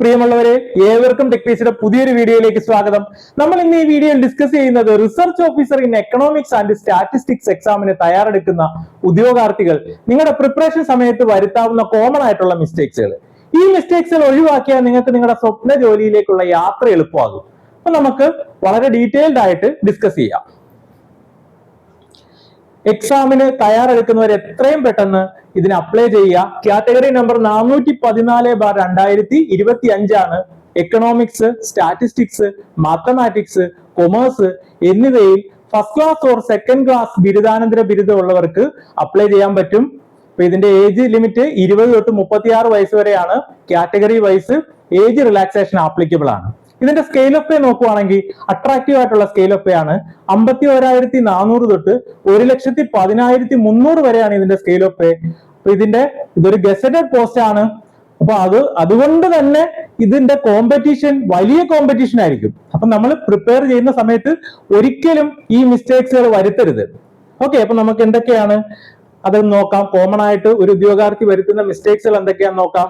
പ്രിയമുള്ളവരെ ഏവർക്കും ടെക്നീസിയുടെ പുതിയൊരു വീഡിയോയിലേക്ക് സ്വാഗതം. നമ്മൾ ഇന്ന് ഈ വീഡിയോയിൽ ഡിസ്കസ് ചെയ്യുന്നത് research officer in economics and statistics എക്സാമിന് തയ്യാറെടുക്കുന്ന ഉദ്യോഗാർത്ഥികൾ. നിങ്ങളുടെ പ്രിപ്പറേഷൻ സമയത്ത് വരുത്താവുന്ന കോമൺ ആയിട്ടുള്ള മിസ്റ്റേക്സുകൾ ഈ മിസ്റ്റേക്സുകൾ ഒഴിവാക്കിയാൽ നിങ്ങൾക്ക് നിങ്ങളുടെ സ്വപ്ന ജോലിയിലേക്കുള്ള യാത്ര എളുപ്പമാകും. അപ്പൊ നമുക്ക് വളരെ ഡീറ്റെയിൽഡ് ആയിട്ട് ഡിസ്കസ് ചെയ്യാം. എക്സാമിന് തയ്യാറെടുക്കുന്നവർ എത്രയും പെട്ടെന്ന് ഇതിന് അപ്ലൈ ചെയ്യുക. കാറ്റഗറി നമ്പർ നാനൂറ്റി പതിനാല് ബാർ രണ്ടായിരത്തി ഇരുപത്തി അഞ്ചാണ് എക്കണോമിക്സ് സ്റ്റാറ്റിസ്റ്റിക്സ് മാത്തമാറ്റിക്സ് കൊമേഴ്സ് എന്നിവയിൽ first class or second class ബിരുദാനന്തര ബിരുദമുള്ളവർക്ക് അപ്ലൈ ചെയ്യാൻ പറ്റും. അപ്പൊ ഇതിന്റെ ഏജ് ലിമിറ്റ് ഇരുപത് തൊട്ട് മുപ്പത്തിയാറ് വയസ്സ് വരെയാണ്. Category wise age relaxation applicable ആണ്. ഇതിന്റെ സ്കെയിൽ ഓഫ് പേ നോക്കുവാണെങ്കിൽ അട്രാക്റ്റീവ് ആയിട്ടുള്ള സ്കെയിൽ ഓഫ് പേ ആണ്. അമ്പത്തി ഒരായിരത്തി നാനൂറ് തൊട്ട് ഒരു ലക്ഷത്തി പതിനായിരത്തി മുന്നൂറ് വരെയാണ് ഇതിന്റെ സ്കെയിൽ ഓഫ് പേ അപ്പൊ ഇതിന്റെ ഇതൊരു ഗസറ്റഡ് പോസ്റ്റ് ആണ്. അപ്പൊ അത് അതുകൊണ്ട് തന്നെ ഇതിന്റെ കോമ്പറ്റീഷൻ വലിയ കോമ്പറ്റീഷൻ ആയിരിക്കും. അപ്പൊ നമ്മൾ പ്രിപ്പയർ ചെയ്യുന്ന സമയത്ത് ഒരിക്കലും ഈ മിസ്റ്റേക്സുകൾ വരുത്തരുത്. ഓക്കെ അപ്പൊ നമുക്ക് എന്തൊക്കെയാണ്? അത് നോക്കാം. കോമൺ ആയിട്ട് ഒരു ഉദ്യോഗാർത്ഥി വരുത്തുന്ന മിസ്റ്റേക്സുകൾ എന്തൊക്കെയാന്ന് നോക്കാം.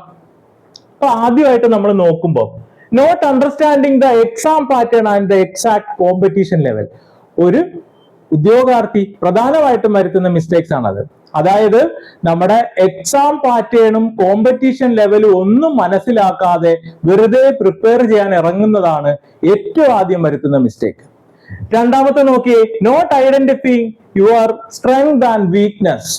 അപ്പൊ ആദ്യമായിട്ട് നമ്മൾ നോക്കുമ്പോൾ not understanding the exam pattern and the exact competition level ഒരു ഉദ്യോഗാർത്ഥി പ്രധാനമായിട്ടും വരുത്തുന്ന മിസ്റ്റേക്സ് ആണത്. അതായത് നമ്മുടെ എക്സാം പാറ്റേണും കോമ്പറ്റീഷൻ ലെവലും ഒന്നും മനസ്സിലാക്കാതെ വെറുതെ പ്രിപ്പയർ ചെയ്യാൻ ഇറങ്ങുന്നതാണ് ഏറ്റവും ആദ്യം വരുത്തുന്ന മിസ്റ്റേക്ക് രണ്ടാമത്തെ നോക്കിയേ not identifying your strength and weakness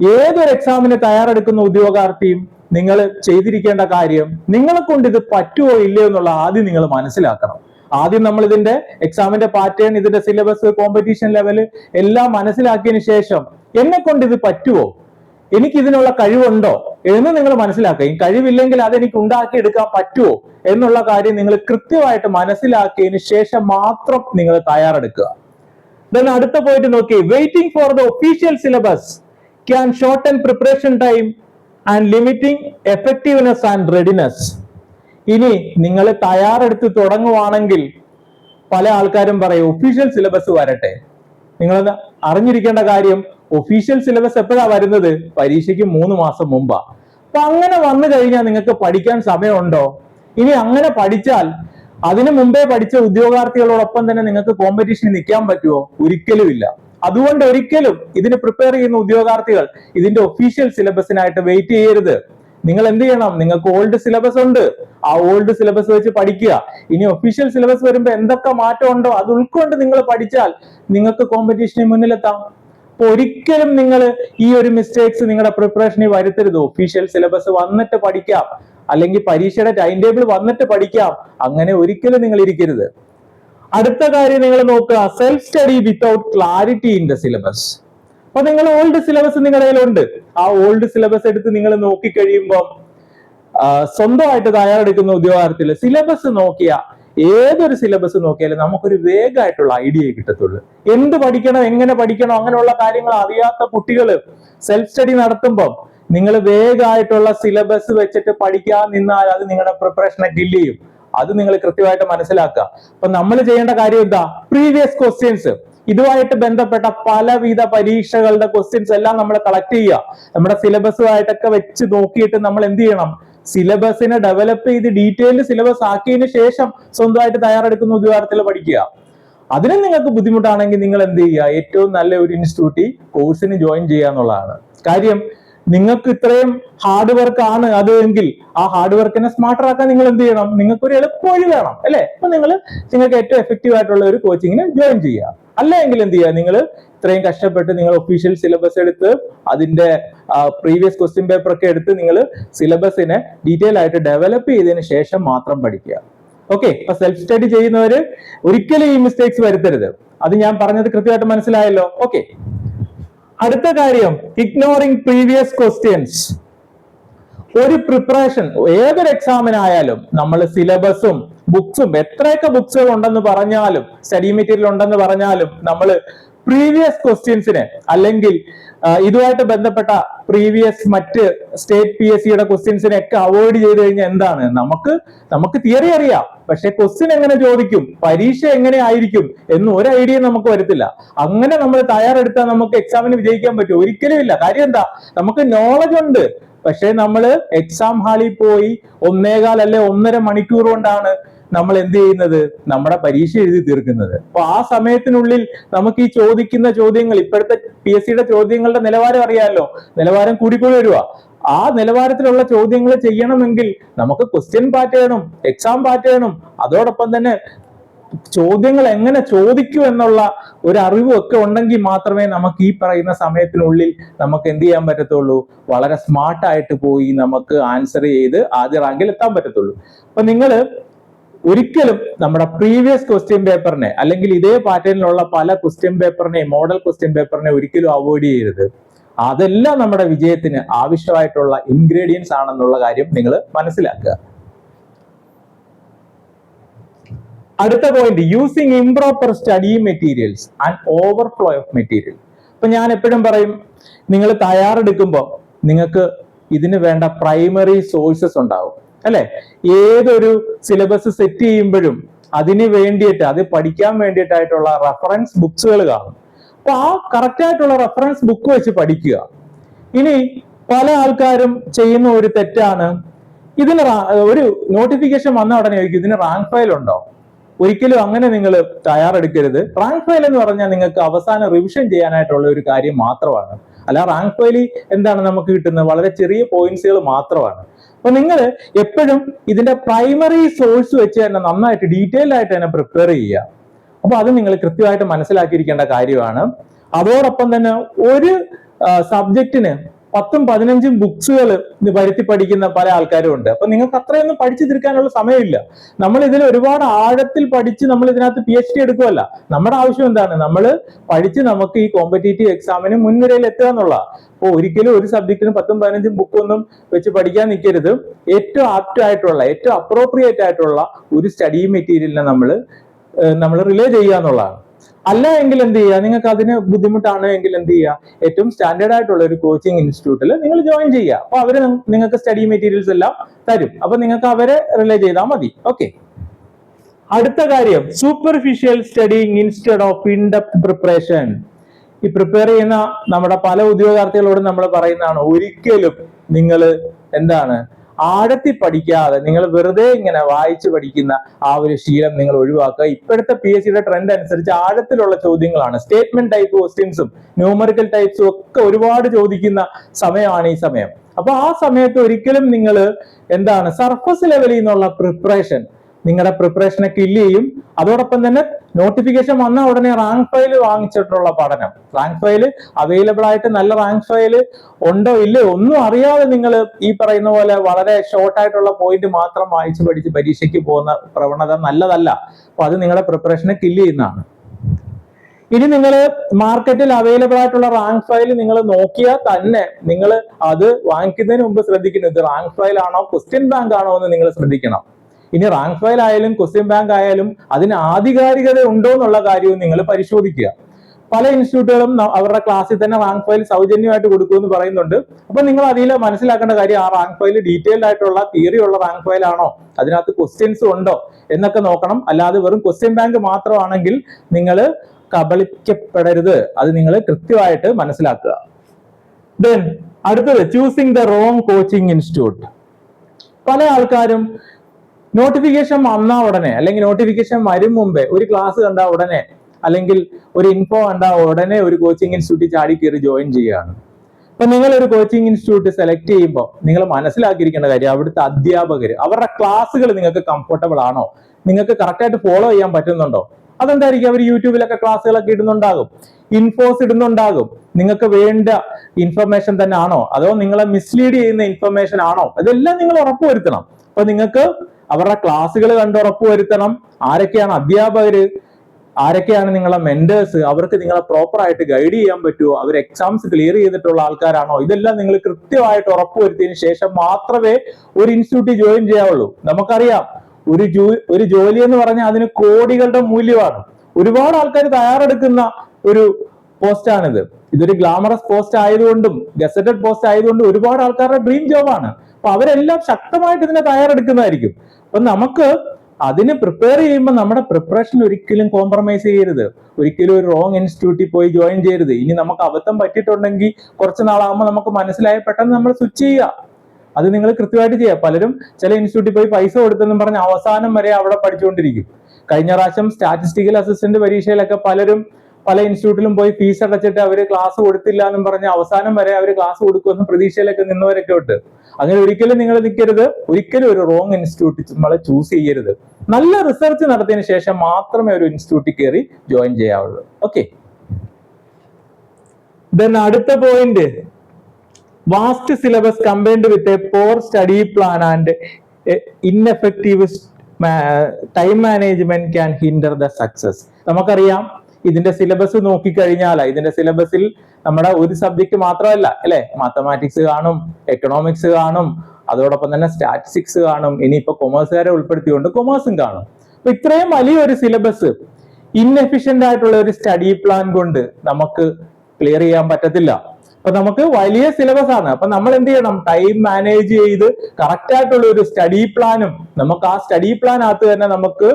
ഏതൊരു എക്സാമിന് തയ്യാറെടുക്കുന്ന ഉദ്യോഗാർത്ഥിയും നിങ്ങൾ ചെയ്തിരിക്കേണ്ട കാര്യം നിങ്ങളെ കൊണ്ട് ഇത് പറ്റുമോ ഇല്ലയോ എന്നുള്ള ആദ്യം നിങ്ങൾ മനസ്സിലാക്കണം. ആദ്യം നമ്മൾ ഇതിന്റെ എക്സാമിന്റെ പാറ്റേൺ ഇതിന്റെ സിലബസ് കോമ്പറ്റീഷൻ ലെവൽ എല്ലാം മനസ്സിലാക്കിയതിന് ശേഷം എന്നെ കൊണ്ട് ഇത് പറ്റുമോ എനിക്ക് ഇതിനുള്ള കഴിവുണ്ടോ എന്ന് നിങ്ങൾ മനസ്സിലാക്കുക. ഈ കഴിവില്ലെങ്കിൽ അതെനിക്ക് ഉണ്ടാക്കിയെടുക്കാൻ പറ്റുമോ എന്നുള്ള കാര്യം നിങ്ങൾ കൃത്യമായിട്ട് മനസ്സിലാക്കിയതിന് ശേഷം മാത്രം നിങ്ങൾ തയ്യാറെടുക്കുക. ദെൻ അടുത്ത പോയിട്ട് നോക്കി waiting for the official syllabus can short and preparation time and limiting effectiveness and readiness ഇനി നിങ്ങൾ തയ്യാറെടുത്ത് തുടങ്ങുവാണെങ്കിൽ പല ആൾക്കാരും പറയും ഒഫീഷ്യൽ സിലബസ് വരട്ടെ. നിങ്ങൾ അറിഞ്ഞിരിക്കേണ്ട കാര്യം ഒഫീഷ്യൽ സിലബസ് എപ്പോഴാ വരുന്നത്? പരീക്ഷയ്ക്ക് മൂന്ന് മാസം മുമ്പാ. അപ്പൊ അങ്ങനെ വന്നു കഴിഞ്ഞാൽ നിങ്ങൾക്ക് പഠിക്കാൻ സമയമുണ്ടോ? ഇനി അങ്ങനെ പഠിച്ചാൽ അതിനു മുമ്പേ പഠിച്ച ഉദ്യോഗാർത്ഥികളോടൊപ്പം തന്നെ നിങ്ങൾക്ക് കോമ്പറ്റീഷനിൽ നിൽക്കാൻ പറ്റുമോ ഒരിക്കലുമില്ല. അതുകൊണ്ട് ഒരിക്കലും ഇതിന് പ്രിപ്പയർ ചെയ്യുന്ന ഉദ്യോഗാർത്ഥികൾ ഇതിന്റെ ഒഫീഷ്യൽ സിലബസിനായിട്ട് വെയിറ്റ് ചെയ്യരുത്. നിങ്ങൾ എന്ത് ചെയ്യണം? നിങ്ങൾക്ക് ഓൾഡ് സിലബസ് ഉണ്ട്. ആ ഓൾഡ് സിലബസ് വെച്ച് പഠിക്കുക. ഇനി ഒഫീഷ്യൽ സിലബസ് വരുമ്പോൾ എന്തൊക്കെ മാറ്റം ഉണ്ടോ അത് ഉൾക്കൊണ്ട് നിങ്ങൾ പഠിച്ചാൽ നിങ്ങൾക്ക് കോമ്പറ്റീഷന് മുന്നിലെത്താം. അപ്പൊ ഒരിക്കലും നിങ്ങൾ ഈ ഒരു മിസ്റ്റേക്സ് നിങ്ങളുടെ പ്രിപ്പറേഷനിൽ വരുത്തരുത്. ഒഫീഷ്യൽ സിലബസ് വന്നിട്ട് പഠിക്കാം. അല്ലെങ്കിൽ പരീക്ഷയുടെ ടൈം ടേബിൾ വന്നിട്ട് പഠിക്കാം. അങ്ങനെ ഒരിക്കലും നിങ്ങൾ ഇരിക്കരുത്. അടുത്ത കാര്യം നിങ്ങൾ നോക്കുക. Self study without clarity in the syllabus അപ്പൊ നിങ്ങൾ ഓൾഡ് സിലബസ് നിങ്ങളുടെ കയ്യിലുണ്ട്. ആ ഓൾഡ് സിലബസ് എടുത്ത് നിങ്ങൾ നോക്കിക്കഴിയുമ്പോൾ സ്വന്തമായിട്ട് തയ്യാറെടുക്കുന്ന ഉദ്യോഗാർത്ഥികൾ സിലബസ് നോക്കിയ ഏതൊരു സിലബസ് നോക്കിയാലും നമുക്കൊരു വേഗമായിട്ടുള്ള ഐഡിയ കിട്ടത്തുള്ളൂ. എന്ത് പഠിക്കണം എങ്ങനെ പഠിക്കണം അങ്ങനെയുള്ള കാര്യങ്ങൾ അറിയാത്ത കുട്ടികൾ സെൽഫ് സ്റ്റഡി നടത്തുമ്പോൾ നിങ്ങൾ വേഗമായിട്ടുള്ള സിലബസ് വെച്ചിട്ട് പഠിക്കാൻ നിന്നാൽ അത് നിങ്ങളുടെ പ്രിപ്പറേഷനെ കില്ല് ചെയ്യും. അത് നിങ്ങൾ കൃത്യമായിട്ട് മനസ്സിലാക്കുക. അപ്പൊ നമ്മൾ ചെയ്യേണ്ട കാര്യം എന്താ? പ്രീവിയസ് ക്വസ്റ്റ്യൻസ് ഇതുമായിട്ട് ബന്ധപ്പെട്ട പലവിധ പരീക്ഷകളുടെ ക്വസ്റ്റ്യൻസ് എല്ലാം നമ്മൾ കളക്ട് ചെയ്യുക. നമ്മുടെ സിലബസുമായിട്ടൊക്കെ വെച്ച് നോക്കിയിട്ട് നമ്മൾ എന്ത് ചെയ്യണം? സിലബസിനെ ഡെവലപ്പ് ചെയ്ത് ഡീറ്റെയിൽഡ് സിലബസ് ആക്കിയതിനു ശേഷം സ്വന്തമായിട്ട് തയ്യാറെടുക്കുന്ന ഉദ്യോഗത്തിൽ പഠിക്കുക. അതിന് നിങ്ങൾക്ക് ബുദ്ധിമുട്ടാണെങ്കിൽ നിങ്ങൾ എന്ത് ചെയ്യുക? ഏറ്റവും നല്ല ഒരു ഇൻസ്റ്റിറ്റ്യൂട്ടിൽ കോഴ്സിന് ജോയിൻ ചെയ്യുക എന്നുള്ളതാണ്. കാര്യം നിങ്ങൾക്ക് ഇത്രയും ഹാർഡ് വർക്ക് ആണ് അത് എങ്കിൽ ആ ഹാർഡ് വർക്കിനെ സ്മാർട്ടർ ആക്കാൻ നിങ്ങൾ എന്ത് ചെയ്യണം? നിങ്ങൾക്ക് ഒരു എളുപ്പവഴി വേണം അല്ലെ? അപ്പൊ നിങ്ങൾ നിങ്ങൾക്ക് ഏറ്റവും എഫക്റ്റീവ് ആയിട്ടുള്ള ഒരു കോച്ചിങ്ങിന് ജോയിൻ ചെയ്യുക. അല്ലെങ്കിൽ എന്ത് ചെയ്യുക? നിങ്ങൾ ഇത്രയും കഷ്ടപ്പെട്ട് നിങ്ങൾ ഒഫീഷ്യൽ സിലബസ് എടുത്ത് അതിന്റെ പ്രീവിയസ് ക്വസ്റ്റ്യൻ പേപ്പർ ഒക്കെ എടുത്ത് നിങ്ങൾ സിലബസിനെ ഡീറ്റെയിൽ ആയിട്ട് ഡെവലപ്പ് ചെയ്തതിന് ശേഷം മാത്രം പഠിക്കുക. ഓക്കെ അപ്പൊ സെൽഫ് സ്റ്റഡി ചെയ്യുന്നവര് ഒരിക്കലും ഈ മിസ്റ്റേക്സ് വരുത്തരുത്. അത് ഞാൻ പറഞ്ഞത് കൃത്യമായിട്ട് മനസ്സിലായല്ലോ. ഓക്കെ അടുത്ത കാര്യം ഇഗ്നോറിങ് പ്രീവിയസ് ക്വസ്റ്റ്യൻസ് ഒരു പ്രിപ്പറേഷൻ ഏതൊരു എക്സാമിനായാലും നമ്മൾ സിലബസും ബുക്സും എത്രയൊക്കെ ബുക്സുകൾ ഉണ്ടെന്ന് പറഞ്ഞാലും സ്റ്റഡി മെറ്റീരിയൽ ഉണ്ടെന്ന് പറഞ്ഞാലും നമ്മൾ പ്രീവിയസ് ക്വസ്റ്റ്യൻസിനെ അല്ലെങ്കിൽ ഇതുമായിട്ട് ബന്ധപ്പെട്ട പ്രീവിയസ് മറ്റ് സ്റ്റേറ്റ് പി എസ് സിയുടെ ക്വസ്റ്റ്യൻസിനെ ഒക്കെ അവോയ്ഡ് ചെയ്ത് കഴിഞ്ഞാൽ എന്താണ്? നമുക്ക് നമുക്ക് തിയറി അറിയാം. പക്ഷെ ക്വസ്റ്റ്യൻ എങ്ങനെ ചോദിക്കും? പരീക്ഷ എങ്ങനെ ആയിരിക്കും? എന്ന് ഒരു ഐഡിയ നമുക്ക് വരത്തില്ല. അങ്ങനെ നമ്മൾ തയ്യാറെടുത്താൽ നമുക്ക് എക്സാമിന് വിജയിക്കാൻ പറ്റും. ഒരിക്കലും ഇല്ല. കാര്യം എന്താ? നമുക്ക് നോളജ് ഉണ്ട്. പക്ഷെ നമ്മൾ എക്സാം ഹാളിൽ പോയി ഒന്നേകാൽ അല്ലെ ഒന്നര മണിക്കൂർ കൊണ്ടാണ് നമ്മൾ എന്ത് ചെയ്യുന്നത്? നമ്മുടെ പരീക്ഷ എഴുതി തീർക്കുന്നത്. അപ്പൊ ആ സമയത്തിനുള്ളിൽ നമുക്ക് ഈ ചോദിക്കുന്ന ചോദ്യങ്ങൾ ഇപ്പോഴത്തെ പി എസ് സിയുടെ ചോദ്യങ്ങളുടെ നിലവാരം അറിയാമല്ലോ നിലവാരം കൂടിക്കൂടി വരുവാ ആ നിലവാരത്തിലുള്ള ചോദ്യങ്ങൾ ചെയ്യണമെങ്കിൽ നമുക്ക് ക്വസ്റ്റ്യൻ പാറ്റേണും എക്സാം പാറ്റേണും അതോടൊപ്പം തന്നെ ചോദ്യങ്ങൾ എങ്ങനെ ചോദിക്കൂ എന്നുള്ള ഒരു അറിവും ഒക്കെ ഉണ്ടെങ്കിൽ മാത്രമേ നമുക്ക് ഈ പറയുന്ന സമയത്തിനുള്ളിൽ നമുക്ക് എന്ത് ചെയ്യാൻ പറ്റത്തുള്ളൂ? വളരെ സ്മാർട്ടായിട്ട് പോയി നമുക്ക് ആൻസർ ചെയ്ത് ആദ്യ റാങ്കിൽ എത്താൻ പറ്റത്തുള്ളൂ. അപ്പൊ നിങ്ങൾ ഒരിക്കലും നമ്മുടെ പ്രീവിയസ് ക്വസ്റ്റ്യൻ പേപ്പറിനെ അല്ലെങ്കിൽ ഇതേ പാറ്റേണിലുള്ള പല ക്വസ്റ്റ്യൻ പേപ്പറിനെ മോഡൽ ക്വസ്റ്റ്യൻ പേപ്പറിനെ ഒരിക്കലും അവോയ്ഡ് ചെയ്യരുത്. അതെല്ലാം നമ്മുടെ വിജയത്തിന് ആവശ്യമായിട്ടുള്ള ഇൻഗ്രീഡിയൻസ് ആണെന്നുള്ള കാര്യം നിങ്ങൾ മനസ്സിലാക്കുക. അടുത്ത point using improper study materials and overflow of material അപ്പൊ ഞാൻ എപ്പോഴും പറയും നിങ്ങൾ തയ്യാറെടുക്കുമ്പോൾ നിങ്ങൾക്ക് ഇതിന് വേണ്ട പ്രൈമറി സോഴ്സസ് ഉണ്ടാവും. അല്ലെ? ഏതൊരു സിലബസ് സെറ്റ് ചെയ്യുമ്പോഴും അതിന് വേണ്ടിയിട്ട് അത് പഠിക്കാൻ വേണ്ടിയിട്ടായിട്ടുള്ള റഫറൻസ് ബുക്സുകൾ കാണും. അപ്പൊ ആ കറക്റ്റ് ആയിട്ടുള്ള റഫറൻസ് ബുക്ക് വെച്ച് പഠിക്കുക. ഇനി പല ആൾക്കാരും ചെയ്യുന്ന ഒരു തെറ്റാണ് ഇതിന് ഒരു നോട്ടിഫിക്കേഷൻ വന്ന ഉടനെ ചോദിക്കും ഇതിന് റാങ്ക് ഫയൽ ഉണ്ടോ? ഒരിക്കലും അങ്ങനെ നിങ്ങൾ തയ്യാറെടുക്കരുത്. റാങ്ക് ഫയൽ എന്ന് പറഞ്ഞാൽ നിങ്ങൾക്ക് അവസാനം റിവിഷൻ ചെയ്യാനായിട്ടുള്ള ഒരു കാര്യം മാത്രമാണ്. അല്ല റാങ്ക് ഫയൽ എന്താണ് നമുക്ക് കിട്ടുന്നത്? വളരെ ചെറിയ പോയിന്റ്സുകൾ മാത്രമാണ്. അപ്പൊ നിങ്ങൾ എപ്പോഴും ഇതിന്റെ പ്രൈമറി സോഴ്സ് വെച്ച് തന്നെ നന്നായിട്ട് ഡീറ്റെയിൽ ആയിട്ട് തന്നെ പ്രിപ്പയർ ചെയ്യുക. അപ്പൊ അത് നിങ്ങൾ കൃത്യമായിട്ട് മനസ്സിലാക്കിയിരിക്കേണ്ട കാര്യമാണ്. അതോടൊപ്പം തന്നെ ഒരു സബ്ജക്റ്റിന് പത്തും പതിനഞ്ചും ബുക്സുകൾ വരുത്തി പഠിക്കുന്ന പല ആൾക്കാരും ഉണ്ട്. അപ്പൊ നിങ്ങൾക്ക് അത്രയൊന്നും പഠിച്ചു തീർക്കാനുള്ള സമയമില്ല. നമ്മൾ ഇതിൽ ഒരുപാട് ആഴത്തിൽ പഠിച്ച് നമ്മൾ ഇതിനകത്ത് പി എച്ച് ഡി എടുക്കുമല്ല നമ്മുടെ ആവശ്യം എന്താണ്? നമ്മൾ പഠിച്ച് നമുക്ക് ഈ കോമ്പറ്റേറ്റീവ് എക്സാമിന് മുൻനിരയിൽ എത്തുക എന്നുള്ള അപ്പോൾ ഒരിക്കലും ഒരു സബ്ജക്റ്റിന് പത്തും പതിനഞ്ചും ബുക്കൊന്നും വെച്ച് പഠിക്കാൻ നിൽക്കരുത്. ഏറ്റവും ആപ്റ്റ് ആയിട്ടുള്ള ഏറ്റവും അപ്രോപ്രിയേറ്റ് ആയിട്ടുള്ള ഒരു സ്റ്റഡി മെറ്റീരിയലിനെ നമ്മൾ നമ്മൾ റിലേ ചെയ്യുക എന്നുള്ളതാണ്. അല്ല എങ്കിൽ എന്ത് ചെയ്യുക നിങ്ങൾക്ക് അതിന് ബുദ്ധിമുട്ടാണ് എങ്കിൽ എന്ത് ചെയ്യുക ഏറ്റവും സ്റ്റാൻഡേർഡ് ആയിട്ടുള്ള ഒരു കോച്ചിങ് ഇൻസ്റ്റിറ്റ്യൂട്ടിൽ നിങ്ങൾ ജോയിൻ ചെയ്യുക. അപ്പൊ അവർ നിങ്ങൾക്ക് സ്റ്റഡി മെറ്റീരിയൽസ് എല്ലാം തരും. അപ്പൊ നിങ്ങൾക്ക് അവരെ റിലേ ചെയ്താൽ മതി. ഓക്കെ അടുത്ത കാര്യം. Superficial studying instead of in depth preparation ഈ പ്രിപ്പയർ ചെയ്യുന്ന നമ്മുടെ പല ഉദ്യോഗാർത്ഥികളോടും നമ്മൾ പറയുന്നതാണ് ഒരിക്കലും നിങ്ങൾ എന്താണ് ആഴത്തിൽ പഠിക്കാതെ നിങ്ങൾ വെറുതെ ഇങ്ങനെ വായിച്ചു പഠിക്കുന്ന ആ ഒരു ശീലം നിങ്ങൾ ഒഴിവാക്കുക. ഇപ്പോഴത്തെ പി എസ് സിയുടെ ട്രെൻഡ് അനുസരിച്ച് ആഴത്തിലുള്ള ചോദ്യങ്ങളാണ്. സ്റ്റേറ്റ്മെന്റ് ടൈപ്പ് ക്വസ്റ്റ്യൻസും ന്യൂമറിക്കൽ ടൈപ്സും ഒക്കെ ഒരുപാട് ചോദിക്കുന്ന സമയമാണ് ഈ സമയം. അപ്പൊ ആ സമയത്ത് ഒരിക്കലും നിങ്ങൾ എന്താണ് സർഫസ് ലെവലിൽ നിന്നുള്ള പ്രിപ്പറേഷൻ നിങ്ങളുടെ പ്രിപ്പറേഷനെ കില്ല് ചെയ്യും. അതോടൊപ്പം തന്നെ നോട്ടിഫിക്കേഷൻ വന്ന ഉടനെ റാങ്ക് ഫയൽ വാങ്ങിച്ചിട്ടുള്ള പഠനം. റാങ്ക് ഫയൽ അവൈലബിൾ ആയിട്ട് നല്ല റാങ്ക് ഫയൽ ഉണ്ടോ ഇല്ലയോ ഒന്നും അറിയാതെ നിങ്ങൾ ഈ പറയുന്ന പോലെ വളരെ ഷോർട്ട് ആയിട്ടുള്ള പോയിന്റ് മാത്രം വായിച്ച് പഠിച്ച് പരീക്ഷയ്ക്ക് പോകുന്ന പ്രവണത നല്ലതല്ല. അപ്പൊ അത് നിങ്ങളുടെ പ്രിപ്പറേഷനെ കില്ല് ചെയ്യുന്നതാണ്. ഇനി നിങ്ങൾ മാർക്കറ്റിൽ അവൈലബിൾ ആയിട്ടുള്ള റാങ്ക് ഫയൽ നിങ്ങൾ നോക്കിയാൽ തന്നെ നിങ്ങൾ അത് വാങ്ങിക്കുന്നതിന് മുമ്പ് ശ്രദ്ധിക്കണം. ഇത് റാങ്ക് ഫയൽ ആണോ ക്വസ്റ്റ്യൻ ബാങ്ക് ആണോ എന്ന് നിങ്ങൾ ശ്രദ്ധിക്കണം. ഇനി റാങ്ക് ഫയൽ ആയാലും ക്വസ്റ്റ്യൻ ബാങ്ക് ആയാലും അതിന് ആധികാരികത ഉണ്ടോ എന്നുള്ള കാര്യവും നിങ്ങൾ പരിശോധിക്കുക. പല ഇൻസ്റ്റിറ്റ്യൂട്ടുകളും അവരുടെ ക്ലാസ്സിൽ തന്നെ റാങ്ക് ഫയൽ സൗജന്യമായിട്ട് കൊടുക്കുമെന്ന് പറയുന്നുണ്ട്. അപ്പൊ നിങ്ങൾ അതിൽ മനസ്സിലാക്കേണ്ട കാര്യം ആ റാങ്ക് ഫയൽ ഡീറ്റെയിൽഡ് ആയിട്ടുള്ള തിയറി ഉള്ള റാങ്ക് ഫയൽ ആണോ? അതിനകത്ത് ക്വസ്റ്റ്യൻസ് ഉണ്ടോ? എന്നൊക്കെ നോക്കണം. അല്ലാതെ വെറും ക്വസ്റ്റ്യൻ ബാങ്ക് മാത്രമാണെങ്കിൽ നിങ്ങൾ കബളിക്കപ്പെടരുത്. അത് നിങ്ങൾ കൃത്യമായിട്ട് മനസ്സിലാക്കുക. ദെൻ അടുത്തത് choosing the wrong coaching institute പല ആൾക്കാരും നോട്ടിഫിക്കേഷൻ വന്ന ഉടനെ അല്ലെങ്കിൽ നോട്ടിഫിക്കേഷൻ വരും മുമ്പേ ഒരു ക്ലാസ് കണ്ട ഉടനെ അല്ലെങ്കിൽ ഒരു ഇൻഫോ കണ്ട ഉടനെ ഒരു കോച്ചിങ് ഇൻസ്റ്റിറ്റ്യൂട്ടിൽ ചാടി കയറി ജോയിൻ ചെയ്യുകയാണ്. അപ്പൊ നിങ്ങൾ ഒരു കോച്ചിങ് ഇൻസ്റ്റിറ്റ്യൂട്ട് സെലക്ട് ചെയ്യുമ്പോൾ നിങ്ങൾ മനസ്സിലാക്കിയിരിക്കേണ്ട കാര്യം അവിടുത്തെ അധ്യാപകർ അവരുടെ ക്ലാസ്സുകൾ നിങ്ങൾക്ക് കംഫർട്ടബിൾ ആണോ? നിങ്ങൾക്ക് കറക്റ്റായിട്ട് ഫോളോ ചെയ്യാൻ പറ്റുന്നുണ്ടോ? അതെന്തായിരിക്കും? അവർ യൂട്യൂബിലൊക്കെ ക്ലാസ്സുകളൊക്കെ ഇടുന്നുണ്ടാകും. ഇൻഫോസ് ഇടുന്നുണ്ടാകും. നിങ്ങൾക്ക് വേണ്ട ഇൻഫർമേഷൻ തന്നെ ആണോ? അതോ നിങ്ങളെ മിസ്ലീഡ് ചെയ്യുന്ന ഇൻഫർമേഷൻ ആണോ? അതെല്ലാം നിങ്ങൾ ഉറപ്പുവരുത്തണം. അപ്പൊ നിങ്ങൾക്ക് അവരുടെ ക്ലാസ്സുകൾ കണ്ട് ഉറപ്പുവരുത്തണം ആരൊക്കെയാണ് അധ്യാപകര്? ആരൊക്കെയാണ് നിങ്ങളെ മെന്റേഴ്സ് അവർക്ക് നിങ്ങളെ പ്രോപ്പർ ആയിട്ട് ഗൈഡ് ചെയ്യാൻ പറ്റുമോ? അവർ എക്സാംസ് ക്ലിയർ ചെയ്തിട്ടുള്ള ആൾക്കാരാണോ? ഇതെല്ലാം നിങ്ങൾ കൃത്യമായിട്ട് ഉറപ്പുവരുത്തിയതിനു ശേഷം മാത്രമേ ഒരു ഇൻസ്റ്റിറ്റ്യൂട്ടിൽ ജോയിൻ ചെയ്യാവുള്ളൂ. നമുക്കറിയാം ഒരു ഒരു ജോലി എന്ന് പറഞ്ഞാൽ അതിന് കോടികളുടെ മൂല്യമാണ്. ഒരുപാട് ആൾക്കാർ തയ്യാറെടുക്കുന്ന ഒരു പോസ്റ്റാണിത് ഇതൊരു ഗ്ലാമറസ് പോസ്റ്റ് ആയതുകൊണ്ടും ഗസറ്റഡ് പോസ്റ്റ് ആയതുകൊണ്ടും ഒരുപാട് ആൾക്കാരുടെ ഡ്രീം ജോബാണ് അപ്പൊ അവരെല്ലാം ശക്തമായിട്ട് ഇതിനെ തയ്യാറെടുക്കുന്നതായിരിക്കും. അപ്പൊ നമുക്ക് അതിന് പ്രിപ്പയർ ചെയ്യുമ്പോൾ നമ്മുടെ പ്രിപ്പറേഷൻ ഒരിക്കലും കോംപ്രമൈസ് ചെയ്യരുത്. ഒരിക്കലും ഒരു റോങ് ഇൻസ്റ്റിറ്റ്യൂട്ടിൽ പോയി ജോയിൻ ചെയ്യരുത്. ഇനി നമുക്ക് അബദ്ധം പറ്റിയിട്ടുണ്ടെങ്കിൽ കുറച്ച് നാളാകുമ്പോൾ നമുക്ക് മനസ്സിലായ പെട്ടെന്ന് നമ്മൾ സ്വിച്ച് ചെയ്യുക. അത് നിങ്ങൾ കൃത്യമായിട്ട് ചെയ്യുക. പലരും ചില ഇൻസ്റ്റിറ്റ്യൂട്ടിൽ പോയി പൈസ കൊടുത്തെന്നും പറഞ്ഞ് അവസാനം വരെ അവിടെ പഠിച്ചുകൊണ്ടിരിക്കും. കഴിഞ്ഞ പ്രാവശ്യം സ്റ്റാറ്റിസ്റ്റിക്കൽ അസിസ്റ്റന്റ് പരീക്ഷയിലൊക്കെ പലരും പല ഇൻസ്റ്റിറ്റ്യൂട്ടിലും പോയി ഫീസ് അടച്ചിട്ട് അവർ ക്ലാസ് കൊടുത്തില്ല എന്നും പറഞ്ഞ് അവസാനം വരെ അവർ ക്ലാസ് കൊടുക്കുമെന്ന് പ്രതീക്ഷയിലൊക്കെ നിന്നവരൊക്കെ ഉണ്ട്. അങ്ങനെ ഒരിക്കലും നിങ്ങൾ നിൽക്കരുത്. ഒരിക്കലും ഒരു റോങ് ഇൻസ്റ്റിറ്റ്യൂട്ട് നമ്മളെ ചൂസ് ചെയ്യരുത്. നല്ല റിസർച്ച് നടത്തിയതിനു ശേഷം മാത്രമേ ഒരു ഇൻസ്റ്റിറ്റ്യൂട്ടിൽ കയറി ജോയിൻ ചെയ്യാവുള്ളൂ. ഓക്കെ ദെൻ അടുത്ത point vast syllabus combined with a poor study plan and ineffective time management can hinder the success നമുക്കറിയാം ഇതിന്റെ സിലബസ് നോക്കിക്കഴിഞ്ഞാൽ ഇതിന്റെ സിലബസിൽ നമ്മുടെ ഒരു സബ്ജക്ട് മാത്രമല്ല അല്ലെ? മാത്തമാറ്റിക്സ് കാണും എക്കണോമിക്സ് കാണും അതോടൊപ്പം തന്നെ സ്റ്റാറ്റിസ്റ്റിക്സ് കാണും ഇനിയിപ്പോ കൊമേഴ്സുകാരെ ഉൾപ്പെടുത്തിക്കൊണ്ട് കൊമേഴ്സും കാണും. അപ്പൊ ഇത്രയും വലിയൊരു സിലബസ് ഇൻഎഫിഷ്യന്റ് ആയിട്ടുള്ള ഒരു സ്റ്റഡി പ്ലാൻ കൊണ്ട് നമുക്ക് ക്ലിയർ ചെയ്യാൻ പറ്റത്തില്ല. അപ്പൊ നമുക്ക് വലിയ സിലബസ് ആണ്. അപ്പൊ നമ്മൾ എന്ത് ചെയ്യണം? ടൈം മാനേജ് ചെയ്ത് കറക്റ്റ് ആയിട്ടുള്ള ഒരു സ്റ്റഡി പ്ലാനും നമുക്ക് ആ സ്റ്റഡി പ്ലാൻ അകത്ത് തന്നെ നമുക്ക്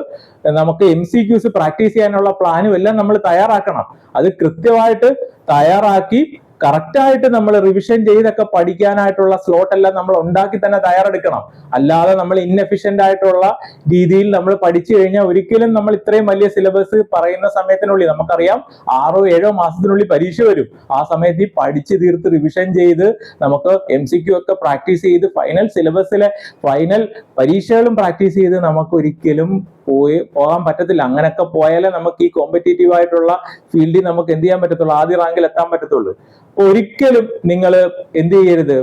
നമുക്ക് എം സി ക്യൂസ് പ്രാക്ടീസ് ചെയ്യാനുള്ള പ്ലാനും എല്ലാം നമ്മൾ തയ്യാറാക്കണം. അത് കൃത്യമായിട്ട് തയ്യാറാക്കി കറക്റ്റ് ആയിട്ട് നമ്മൾ റിവിഷൻ ചെയ്തൊക്കെ പഠിക്കാനായിട്ടുള്ള സ്ലോട്ട് എല്ലാം നമ്മൾ ഉണ്ടാക്കി തന്നെ തയ്യാറെടുക്കണം. അല്ലാതെ നമ്മൾ ഇൻഎഫിഷ്യന്റ് ആയിട്ടുള്ള രീതിയിൽ നമ്മൾ പഠിച്ചു കഴിഞ്ഞാൽ ഒരിക്കലും നമ്മൾ ഇത്രയും വലിയ സിലബസ് പറയുന്ന സമയത്തിനുള്ളിൽ നമുക്കറിയാം ആറോ ഏഴോ മാസത്തിനുള്ളിൽ പരീക്ഷ വരും. ആ സമയത്ത് ഈ പഠിച്ച് തീർത്ത് റിവിഷൻ ചെയ്ത് നമുക്ക് എം സി ക്യു ഒക്കെ പ്രാക്ടീസ് ചെയ്ത് ഫൈനൽ സിലബസിലെ ഫൈനൽ പരീക്ഷകളും പ്രാക്ടീസ് ചെയ്ത് നമുക്ക് ഒരിക്കലും പോയി പോകാൻ പറ്റത്തില്ല. അങ്ങനെയൊക്കെ പോയാലേ നമുക്ക് ഈ കോമ്പറ്റേറ്റീവ് ആയിട്ടുള്ള ഫീൽഡിൽ നമുക്ക് എന്ത് ചെയ്യാൻ പറ്റത്തുള്ളൂ? ആദ്യ റാങ്കിൽ എത്താൻ പറ്റത്തുള്ളൂ. അപ്പൊ ഒരിക്കലും നിങ്ങൾ എന്ത് ചെയ്യരുത്?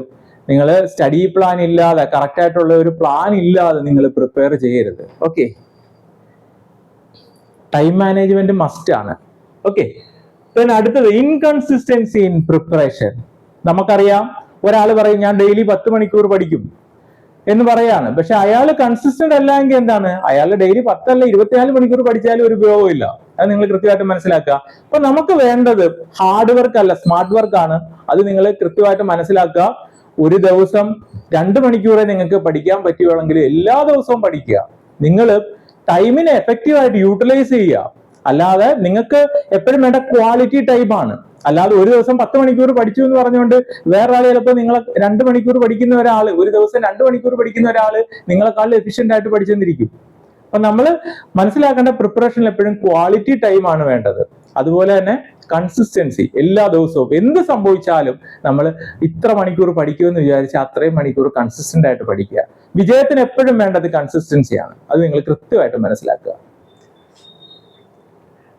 നിങ്ങൾ സ്റ്റഡി പ്ലാൻ ഇല്ലാതെ കറക്റ്റ് ആയിട്ടുള്ള ഒരു പ്ലാൻ ഇല്ലാതെ നിങ്ങൾ പ്രിപ്പയർ ചെയ്യരുത്. ഓക്കെ ടൈം മാനേജ്മെന്റ് മസ്റ്റ് ആണ്. ഓക്കെ പിന്നെ അടുത്തത് ഇൻകൺസിസ്റ്റൻസി ഇൻ പ്രിപ്പറേഷൻ നമുക്കറിയാം ഒരാൾ പറയും ഞാൻ ഡെയിലി പത്ത് മണിക്കൂർ പഠിക്കും. എന്ന് പറയാണ്. പക്ഷെ അയാൾ കൺസിസ്റ്റന്റ് അല്ല എങ്കിൽ എന്താണ്? അയാൾ ഡെയിലി പത്തല്ല ഇരുപത്തിനാല് മണിക്കൂർ പഠിച്ചാലും ഒരു ഉപയോഗമില്ല അത് നിങ്ങൾ കൃത്യമായിട്ട് മനസ്സിലാക്കുക. അപ്പൊ നമുക്ക് വേണ്ടത് ഹാർഡ് വർക്ക് അല്ല സ്മാർട്ട് വർക്ക് ആണ്. അത് നിങ്ങൾ കൃത്യമായിട്ട് മനസ്സിലാക്കുക. ഒരു ദിവസം രണ്ട് മണിക്കൂറേ നിങ്ങൾക്ക് പഠിക്കാൻ പറ്റുകയാണെങ്കിൽ എല്ലാ ദിവസവും പഠിക്കുക. നിങ്ങൾ ടൈമിനെ എഫക്റ്റീവായിട്ട് യൂട്ടിലൈസ് ചെയ്യുക. അല്ലാതെ നിങ്ങൾക്ക് എപ്പോഴും വേണ്ട ക്വാളിറ്റി ടൈമാണ് അല്ലാതെ ഒരു ദിവസം പത്ത് മണിക്കൂർ പഠിച്ചു എന്ന് പറഞ്ഞുകൊണ്ട് വേറൊരാൾ ചിലപ്പോൾ നിങ്ങളെ രണ്ട് മണിക്കൂർ പഠിക്കുന്ന ഒരാൾ ഒരു ദിവസം രണ്ട് മണിക്കൂർ പഠിക്കുന്ന ഒരാൾ നിങ്ങളെക്കാളും എഫിഷ്യന്റ് ആയിട്ട് പഠിച്ചെന്നിരിക്കും. അപ്പൊ നമ്മൾ മനസ്സിലാക്കേണ്ട പ്രിപ്പറേഷനിൽ എപ്പോഴും ക്വാളിറ്റി ടൈം ആണ് വേണ്ടത്. അതുപോലെ തന്നെ കൺസിസ്റ്റൻസി എല്ലാ ദിവസവും എന്ത് സംഭവിച്ചാലും നമ്മൾ ഇത്ര മണിക്കൂർ പഠിക്കുമെന്ന് വിചാരിച്ച് അത്രയും മണിക്കൂർ കൺസിസ്റ്റന്റ് ആയിട്ട് പഠിക്കുക. വിജയത്തിന് എപ്പോഴും വേണ്ടത് കൺസിസ്റ്റൻസിയാണ് അത് നിങ്ങൾ കൃത്യമായിട്ട് മനസ്സിലാക്കുക.